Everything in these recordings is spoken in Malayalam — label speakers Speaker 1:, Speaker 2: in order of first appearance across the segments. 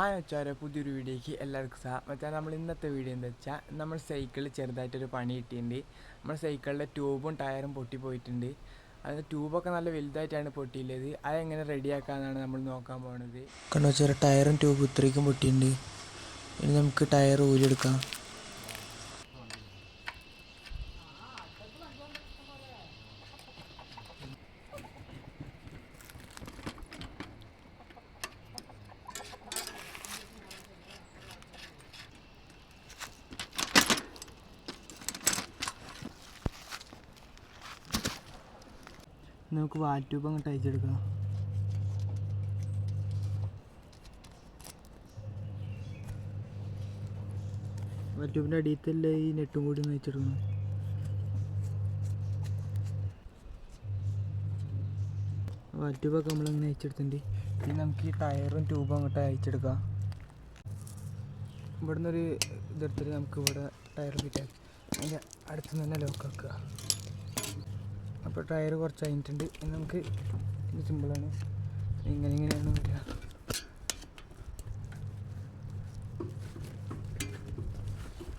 Speaker 1: ആ വെച്ചാൽ പുതിയൊരു വീഡിയോയ്ക്ക് എല്ലാവർക്കും സാ വെച്ചാൽ നമ്മൾ ഇന്നത്തെ വീഡിയോ എന്താ വെച്ചാൽ നമ്മൾ സൈക്കിളിൽ ചെറുതായിട്ടൊരു പണി കിട്ടിയിട്ടുണ്ട് നമ്മൾ സൈക്കിളിലെ ട്യൂബും ടയറും പൊട്ടിപ്പോയിട്ടുണ്ട് അത് ട്യൂബൊക്കെ നല്ല വലുതായിട്ടാണ് പൊട്ടിയുള്ളത്. അതെങ്ങനെ റെഡിയാക്കാമെന്നാണ് നമ്മൾ നോക്കാൻ പോകുന്നത്
Speaker 2: കണ്ടു വെച്ചാൽ ടയറും ട്യൂബും ഇത്രയ്ക്കും പൊട്ടിയിട്ടുണ്ട് ഇനി നമുക്ക് ടയർ ഊരിയെടുക്കാം. നമുക്ക് വാറ്റൂപ്പ് അങ്ങോട്ട് അയച്ചെടുക്കാം. വാറ്റൂപ്പിന്റെ അടിയത്തല്ല ഈ നെട്ടും കൂടി ഒന്ന് അയച്ചെടുക്കണം വാറ്റൂപ്പൊക്കെ നമ്മളിങ്ങനെ അയച്ചെടുത്തിട്ടുണ്ട്.
Speaker 1: ഇനി നമുക്ക് ഈ ടയറും ട്യൂബും അങ്ങോട്ട് അയച്ചെടുക്കാം. ഇവിടുന്ന് ഒരു ഇതെടുത്തിട്ട് നമുക്ക് ഇവിടെ ടയർ ഫിറ്റ് അതിന്റെ അടുത്ത് തന്നെ ലോക്കാക്കുക അപ്പോൾ ടയർ കുറച്ച് കഴിഞ്ഞിട്ടുണ്ട്. ഇനി നമുക്ക് സിമ്പിളാണ് ഇങ്ങനെ ഇങ്ങനെയാണ് വരിക.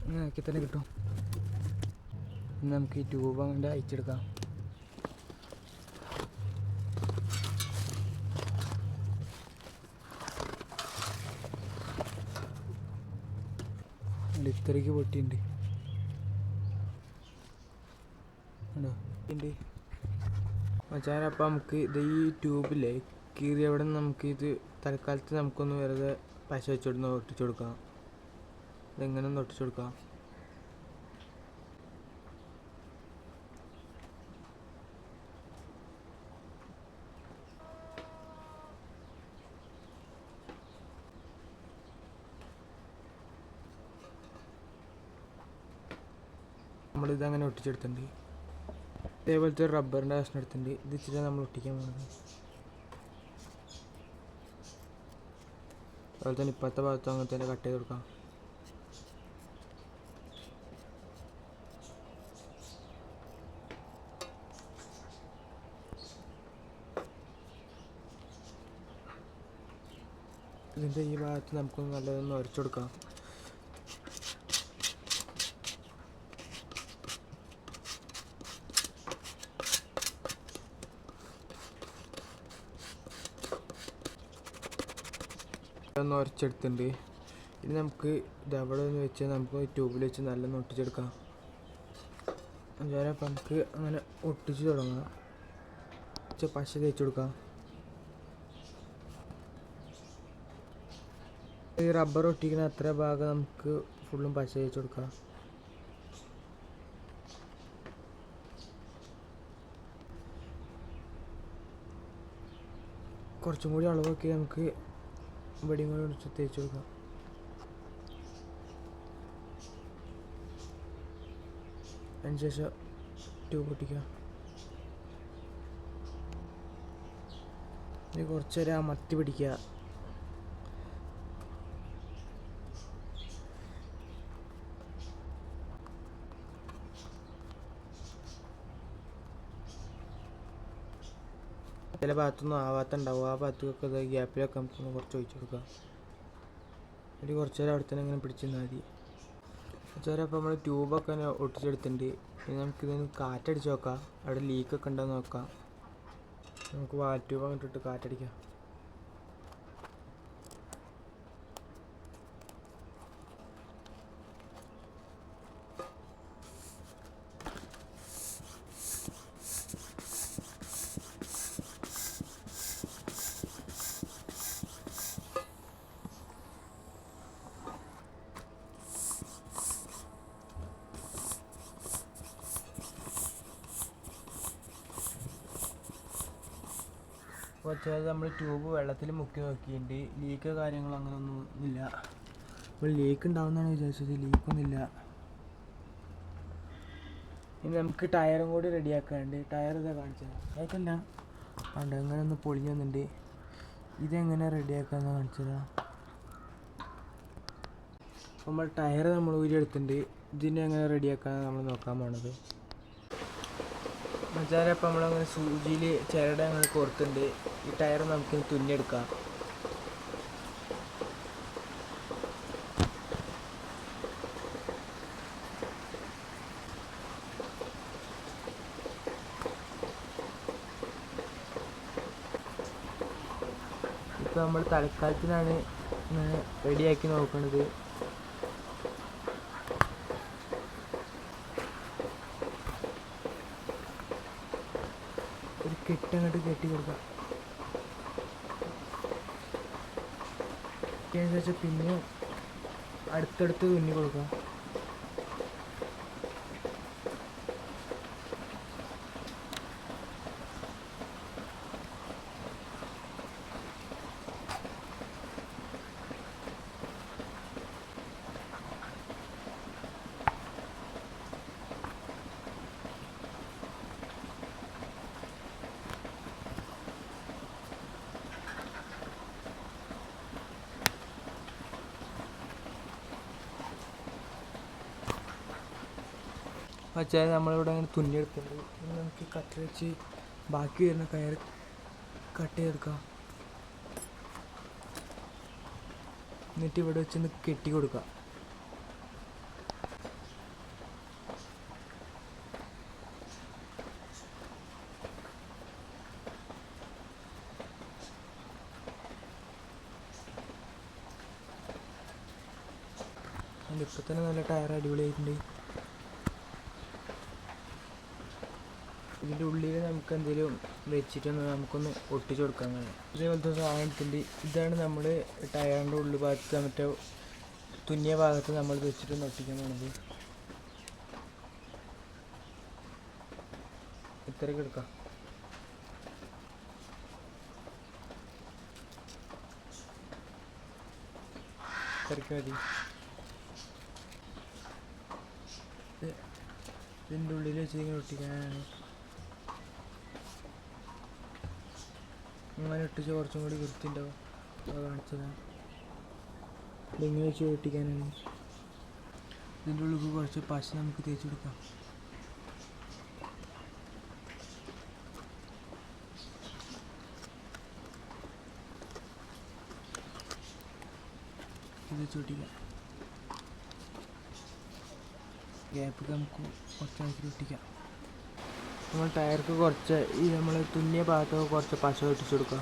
Speaker 1: ഇങ്ങനെ ആക്കി തന്നെ കിട്ടും. ഇനി നമുക്ക് ഈ ട്യൂബ് അങ്ങോട്ട് അയച്ചെടുക്കാം ഇത്രയ്ക്ക് പൊട്ടിയുണ്ട് ഉണ്ടോ ഉണ്ട് മച്ചാൻ അപ്പം നമുക്ക് ഇത് ഈ ട്യൂബിലെ കീറി അവിടെ നമുക്ക് ഇത് തൽക്കാലത്ത് നമുക്കൊന്ന് വെറുതെ പശ വെച്ചോടുന്ന് ഒട്ടിച്ചു കൊടുക്കാം. ഇതെങ്ങനെ ഒന്ന് ഒട്ടിച്ചു കൊടുക്കാം? നമ്മളിതങ്ങനെ ഒട്ടിച്ചെടുത്തിട്ടുണ്ട്. ഇതേപോലത്തെ റബ്ബറിന്റെ കഷ്ണം എടുത്തിട്ടുണ്ട് ഇത് ഇച്ചിരി നമ്മൾ ഒട്ടിക്കാൻ പോകുന്നത് അതുപോലെ തന്നെ ഇപ്പോഴത്തെ ഭാഗത്തും അങ്ങനെ തന്നെ കട്ട് ചെയ്ത് കൊടുക്കാം. ഇതിന്റെ ഈ ഭാഗത്ത് നമുക്കൊന്ന് നല്ലതൊന്ന് ഉരച്ചു കൊടുക്കാം. ഒന്ന് ഉരച്ചെടുത്തിട്ടുണ്ട് ഇനി നമുക്ക് അവിടെ ഒന്ന് വെച്ച് നമുക്ക് ട്യൂബിൽ വെച്ച് നല്ല ഒട്ടിച്ചെടുക്കാം. അഞ്ചാരം അപ്പം നമുക്ക് അങ്ങനെ ഒട്ടിച്ച് തുടങ്ങാം. പശ തേച്ച് കൊടുക്കാം. ഈ റബ്ബർ ഒട്ടിക്കുന്ന അത്ര ഭാഗം നമുക്ക് ഫുള്ളും പശ തേച്ച് കൊടുക്കാം. കുറച്ചും കൂടി അളവൊക്കെ നമുക്ക് ഇവിടെയും കൂടെ കുറച്ച് തേച്ച് കൊടുക്കാം അതിനുശേഷം ട്യൂബ് പൊട്ടിക്കാം ഇനി കുറച്ചേരം ആ മത്തി പിടിക്കുക. ചില ഭാഗത്തൊന്നും ആവാത്തുണ്ടാവും. ആ ഭാഗത്തൊക്കെ ഇത് ഗ്യാപ്പിലൊക്കെ നമുക്കൊന്ന് കുറച്ച് ഒഴിച്ചു കൊടുക്കാം. ഒരു കുറച്ച് നേരം അവിടെ തന്നെ ഇങ്ങനെ പിടിച്ചിരുന്നാൽ മതി. കുറച്ച് നേരം അപ്പോൾ നമ്മൾ ട്യൂബൊക്കെ ഒട്ടിച്ചെടുത്തിട്ടുണ്ട്. ഇനി നമുക്കിതൊന്ന് കാറ്റടിച്ച് നോക്കാം. അവിടെ ലീക്കൊക്കെ ഉണ്ടോ എന്ന് നോക്കാം. നമുക്ക് വാൽ ട്യൂബ് അങ്ങോട്ട് ഇട്ട് കാറ്റടിക്കാം കുറച്ച് നമ്മൾ ട്യൂബ് വെള്ളത്തിൽ മുക്കി നോക്കിയിട്ടുണ്ട്. ലീക്ക് കാര്യങ്ങളോ അങ്ങനെയൊന്നും ഇല്ല. അപ്പോൾ ലീക്ക് ഉണ്ടാവുന്നതാണ് വിചാരിച്ചത്. ലീക്കൊന്നുമില്ല ഇനി നമുക്ക് ടയറും കൂടി റെഡിയാക്കാനുണ്ട് ടയർ ഇതാ കാണിച്ചത് അതൊക്കെയല്ല ഉണ്ട് അങ്ങനെ ഒന്ന് പൊളിഞ്ഞു വന്നിട്ടുണ്ട്. ഇതെങ്ങനെ റെഡിയാക്കാന്ന് കാണിച്ചതാ. നമ്മൾ ടയർ നമ്മൾ ഊരിയെടുത്തിട്ടുണ്ട്. ഇതിനെ എങ്ങനെ റെഡിയാക്കാന്ന് നമ്മൾ നോക്കാൻ പോണത്. മച്ചാരെ അപ്പം നമ്മളങ്ങനെ സൂചിയിൽ ചിരട അങ്ങനെ കോർത്തുണ്ട്. ഈ ടയർ നമുക്ക് തുന്നിയെടുക്കാം. ഇപ്പം നമ്മൾ തൽക്കാലത്തിനാണ് റെഡിയാക്കി നോക്കുന്നത് ഒരു കെട്ടങ്ങോട്ട് കെട്ടി കൊടുക്കുക ശേഷം പിന്നെ അടുത്തടുത്ത് തുന്നി കൊടുക്കാം. വച്ചാൽ നമ്മളിവിടെ അങ്ങനെ തുന്നിയെടുത്തിട്ടുണ്ട്. ഇനി നമുക്ക് കട്ട് വെച്ച് ബാക്കി വരുന്ന കയർ കട്ട് ചെയ്തെടുക്കാം. എന്നിട്ട് ഇവിടെ വെച്ചൊന്ന് കെട്ടി കൊടുക്കുക. ഇപ്പം തന്നെ നല്ല ടയർ അടിപൊളിയായിട്ടുണ്ട്. ഇതിന്റെ ഉള്ളിൽ നമുക്ക് എന്തെങ്കിലും വെച്ചിട്ടൊന്ന് നമുക്കൊന്ന് ഒട്ടിച്ച് കൊടുക്കാൻ കഴിയും ഇതേപോലത്തെ സാധനം എടുത്തിട്ടുണ്ട്. ഇതാണ് നമ്മൾ ടയറിന്റെ ഉള്ളിൽ ഭാഗത്ത് മറ്റേ തുന്നിയ ഭാഗത്ത് നമ്മൾ വെച്ചിട്ടൊന്ന് ഒട്ടിക്കാൻ പോണത്. ഇത്രയൊക്കെ എടുക്കാം. ഇതിന്റെ ഉള്ളിൽ വെച്ച് ഇങ്ങനെ ഒട്ടിക്കാനാണ്. അങ്ങനെ ഇട്ടിച്ച് കുറച്ചും കൂടി വൃത്തിണ്ടാവും അത് കാണിച്ചതാണ് ഇതിങ്ങനെ വെച്ച് ഒട്ടിക്കാനാണ് ഇതിന്റെ ഉള്ളിൽ കുറച്ച് പശ നമുക്ക് തേച്ച് കൊടുക്കാം. ഗ്യാപ്പ് നമുക്ക് കുറച്ചാക്കി ഒട്ടിക്കാം നമ്മൾ ടയർക്ക് കുറച്ച് ഈ നമ്മൾ തുന്നിയ ഭാഗത്തൊക്കെ കുറച്ച് പശ ഒട്ടിച്ചു കൊടുക്കുക.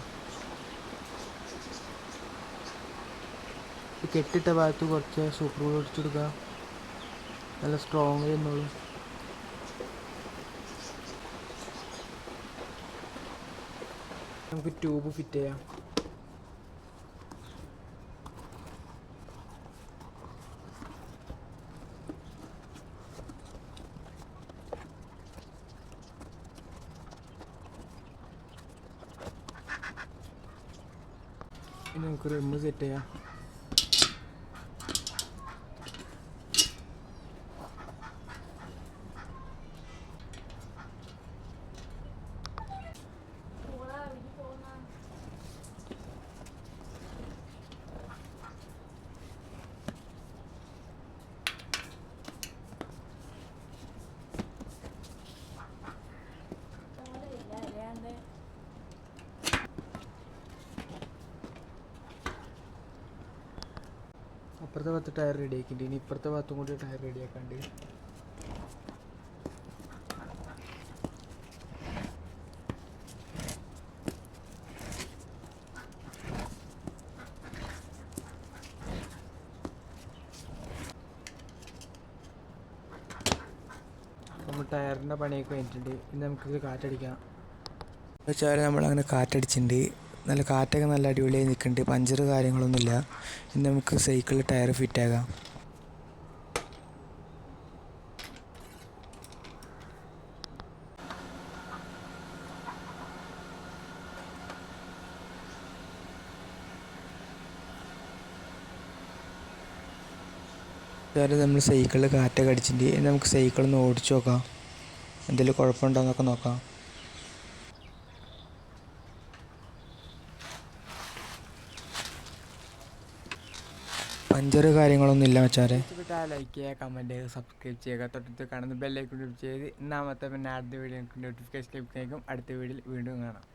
Speaker 1: കെട്ടിട്ട ഭാഗത്ത് കുറച്ച് സൂപ്പർ ഗ്ലൂ ഒട്ടിച്ചു കൊടുക്കുക. നല്ല സ്ട്രോങ് ചെയ്യുന്നുള്ളൂ നമുക്ക് ട്യൂബ് ഫിറ്റ് ചെയ്യാം. ഇനി നമുക്ക് റിമ്മ് സെറ്റ് ചെയ്യാം അപ്പുറത്തെ ഭാഗത്ത് ടയർ റെഡി ആക്കിയിട്ടുണ്ട്. ഇനി ഇപ്പുറത്തെ ഭാഗത്തും കൂടി ടയർ റെഡി ആക്കാണ്ട്. നമ്മൾ ടയറിന്റെ പണിയൊക്കെ കഴിഞ്ഞിട്ടുണ്ട്. ഇനി നമുക്കിത് കാറ്റടിക്കാം.
Speaker 2: വെച്ചാൽ നമ്മളങ്ങനെ കാറ്റടിച്ചിട്ടുണ്ട്. നല്ല കാറ്റൊക്കെ നല്ല അടിപൊളിയായി നിൽക്കുന്നുണ്ട്. പഞ്ചർ കാര്യങ്ങളൊന്നുമില്ല. ഇനി നമുക്ക് സൈക്കിളിൽ ടയർ ഫിറ്റ് ആകാം. ഇതുവരെ നമ്മൾ സൈക്കിളിൽ കാറ്റൊക്കെ ഇനി നമുക്ക് സൈക്കിളൊന്ന് ഓടിച്ചു നോക്കാം. എന്തെങ്കിലും കുഴപ്പമുണ്ടോ എന്നൊക്കെ നോക്കാം. പഞ്ചർ കാര്യങ്ങളൊന്നും ഇല്ല
Speaker 1: ഇഷ്ടപ്പെട്ടാൽ ലൈക്ക് ചെയ്യുക കമന്റ് ചെയ്യുക സബ്സ്ക്രൈബ് ചെയ്യുക. തൊട്ടടുത്ത് കാണുന്ന ബെല്ലൈക്കൺ ക്ലിക്ക് ചെയ്ത് ഇന്നാമത്തെ പിന്നെ അടുത്ത വീഡിയോ നോട്ടിഫിക്കേഷൻ ലഭിക്കുന്നേക്കും അടുത്ത വീഡിയോയിൽ വീണ്ടും കാണാം.